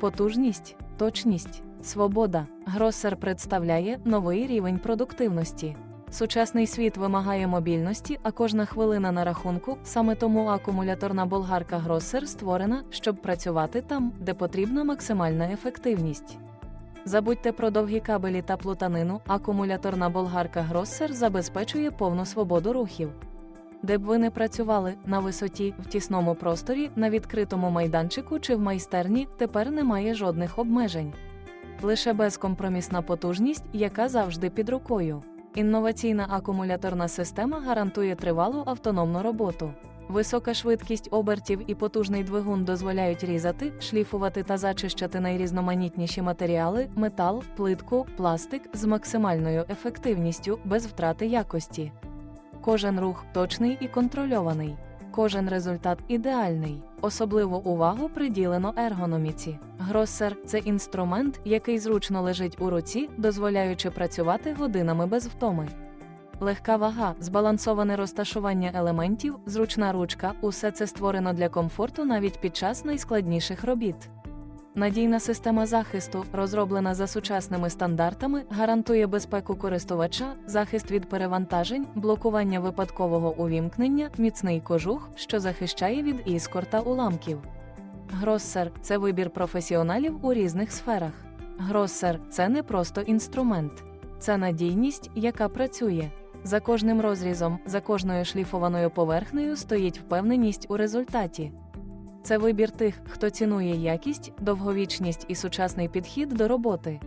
Потужність, точність, свобода. Гросер представляє новий рівень продуктивності. Сучасний світ вимагає мобільності, а кожна хвилина на рахунку. Саме тому акумуляторна болгарка Гроссер створена, щоб працювати там, де потрібна максимальна ефективність. Забудьте про довгі кабелі та плутанину, акумуляторна болгарка Гроссер забезпечує повну свободу рухів. Де б ви не працювали на висоті, в тісному просторі, на відкритому майданчику чи в майстерні, тепер немає жодних обмежень. Лише безкомпромісна потужність, яка завжди під рукою. Інноваційна акумуляторна система гарантує тривалу автономну роботу. Висока швидкість обертів і потужний двигун дозволяють різати, шліфувати та зачищати найрізноманітніші матеріали, метал, плитку, пластик з максимальною ефективністю без втрати якості. Кожен рух точний і контрольований. Кожен результат ідеальний. Особливу увагу приділено ергономіці. Гроссер це інструмент, який зручно лежить у руці, дозволяючи працювати годинами без втоми. Легка вага, збалансоване розташування елементів, зручна ручка усе це створено для комфорту навіть під час найскладніших робіт. Надійна система захисту, розроблена за сучасними стандартами, гарантує безпеку користувача, захист від перевантажень, блокування випадкового увімкнення, міцний кожух, що захищає від іскор та уламків. Гроссер це вибір професіоналів у різних сферах. Гроссер це не просто інструмент, це надійність, яка працює. За кожним розрізом, за кожною шліфованою поверхнею стоїть впевненість у результаті. Це вибір тих, хто цінує якість, довговічність і сучасний підхід до роботи.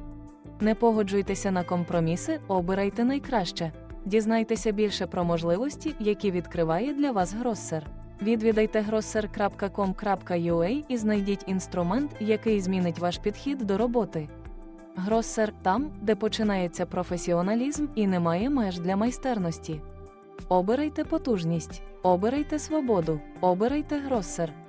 Не погоджуйтеся на компроміси, обирайте найкраще. Дізнайтеся більше про можливості, які відкриває для вас Гроссер. Відвідайте grosser.com.ua і знайдіть інструмент, який змінить ваш підхід до роботи. Гроссер там, де починається професіоналізм і немає меж для майстерності. Обирайте потужність, обирайте свободу, обирайте Гроссер.